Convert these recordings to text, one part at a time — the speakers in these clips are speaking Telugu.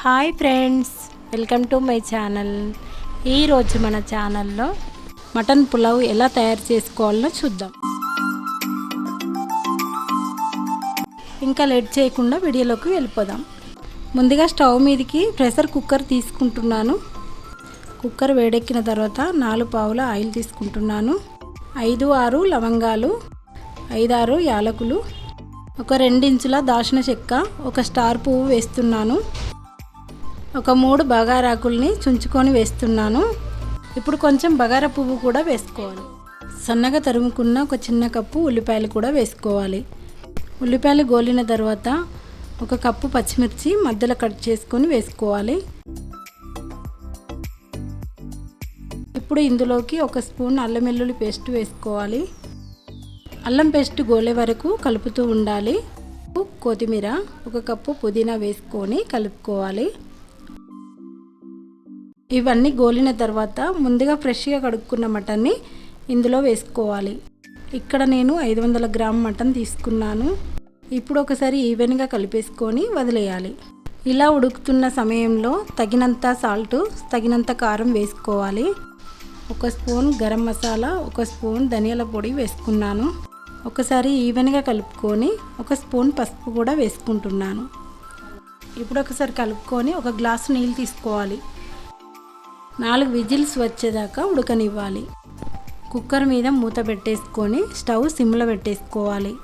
Hi friends welcome to my channel. ఈరోజు మన ఛానల్లో మటన్ పులావ్ ఎలా తయారు చేసుకోవాలో చూద్దాం. ఇంకా లేట్ చేయకుండా వీడియోలోకి వెళ్ళిపోదాం. ముందుగా స్టవ్ మీదకి ప్రెషర్ కుక్కర్ తీసుకుంటున్నాను. కుక్కర్ వేడెక్కిన తర్వాత నాలుగు పావుల ఆయిల్ తీసుకుంటున్నాను. ఐదు ఆరు లవంగాలు ఐదారు యాలకులు ఒక రెండించుల దాచిన చెక్క ఒక స్టార్ పువ్వు వేస్తున్నాను. ఒక మూడు బగారాకుల్ని చుంచుకొని వేస్తున్నాను. ఇప్పుడు కొంచెం బగార పువ్వు కూడా వేసుకోవాలి. సన్నగా తరుముకున్న ఒక చిన్న కప్పు ఉల్లిపాయలు కూడా వేసుకోవాలి. ఉల్లిపాయలు గోలిన తర్వాత ఒక కప్పు పచ్చిమిర్చి మధ్యలో కట్ చేసుకొని వేసుకోవాలి. ఇప్పుడు ఇందులోకి ఒక స్పూన్ అల్లం వెల్లుల్లి పేస్ట్ వేసుకోవాలి. అల్లం పేస్ట్ గోలే వరకు కలుపుతూ ఉండాలి. కొత్తిమీర ఒక కప్పు పుదీనా వేసుకొని కలుపుకోవాలి. ఇవన్నీ గోలిన తర్వాత ముందుగా ఫ్రెష్గా కడుక్కున్న మటన్ని ఇందులో వేసుకోవాలి. ఇక్కడ నేను ఐదు వందల గ్రామ్ మటన్ తీసుకున్నాను. ఇప్పుడు ఒకసారి ఈవెన్గా కలిపేసుకొని వదిలేయాలి. ఇలా ఉడుకుతున్న సమయంలో తగినంత సాల్ట్ తగినంత కారం వేసుకోవాలి. ఒక స్పూన్ గరం మసాలా ఒక స్పూన్ ధనియాల పొడి వేసుకున్నాను. ఒకసారి ఈవెన్గా కలుపుకొని ఒక స్పూన్ పసుపు కూడా వేసుకుంటున్నాను. ఇప్పుడు ఒకసారి కలుపుకొని ఒక గ్లాసు నీళ్ళు తీసుకోవాలి. నాలుగు విజిల్స్ వచ్చేదాకా ఉడకనివ్వాలి. కుక్కర్ మీద మూత పెట్టేసుకొని స్టవ్ సిమ్లో పెట్టేసుకోవాలి.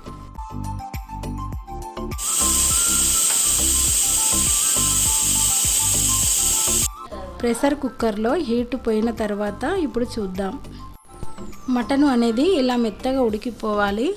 ప్రెషర్ కుక్కర్లో హీట్ పోయిన తర్వాత ఇప్పుడు చూద్దాం. మటన్ అనేది ఇలా మెత్తగా ఉడికిపోవాలి.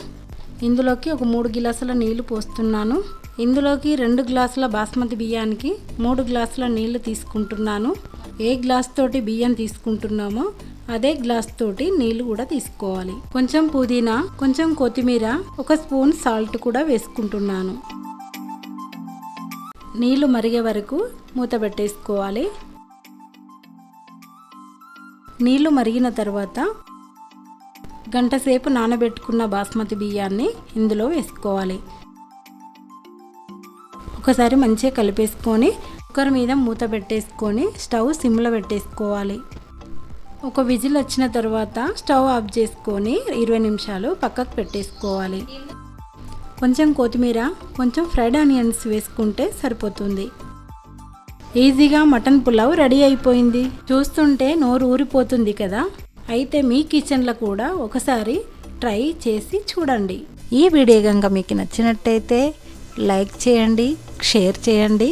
ఇందులోకి ఒక మూడు గ్లాసుల నీళ్ళు పోస్తున్నాను. ఇందులోకి రెండు గ్లాసుల బాస్మతి బియ్యానికి మూడు గ్లాసుల నీళ్ళు తీసుకుంటున్నాను. ఏ గ్లాస్ తోటి బియ్యం తీసుకుంటున్నామో అదే గ్లాస్ తోటి నీళ్ళు కూడా తీసుకోవాలి. కొంచెం పుదీనా కొంచెం కొత్తిమీర ఒక స్పూన్ సాల్ట్ కూడా వేసుకుంటున్నాను. నీళ్ళు మరిగే వరకు మూత పెట్టేసుకోవాలి. నీళ్ళు మరిగిన తర్వాత గంట సేపు నానబెట్టుకున్న బాస్మతి బియ్యాన్ని ఇందులో వేసుకోవాలి. ఒకసారి మంచిగా కలిపేసుకొని కుక్కర్ మీద మూత పెట్టేసుకొని స్టవ్ సిమ్లో పెట్టేసుకోవాలి. ఒక విజిల్ వచ్చిన తర్వాత స్టవ్ ఆఫ్ చేసుకొని ఇరవై నిమిషాలు పక్కకు పెట్టేసుకోవాలి. కొంచెం కొత్తిమీర కొంచెం ఫ్రైడ్ ఆనియన్స్ వేసుకుంటే సరిపోతుంది. ఈజీగా మటన్ పులావ్ రెడీ అయిపోయింది. చూస్తుంటే నోరు ఊరిపోతుంది కదా? అయితే మీ కిచెన్లో కూడా ఒకసారి ట్రై చేసి చూడండి. ఈ వీడియో కనుక మీకు నచ్చినట్టయితే లైక్ చేయండి షేర్ చేయండి.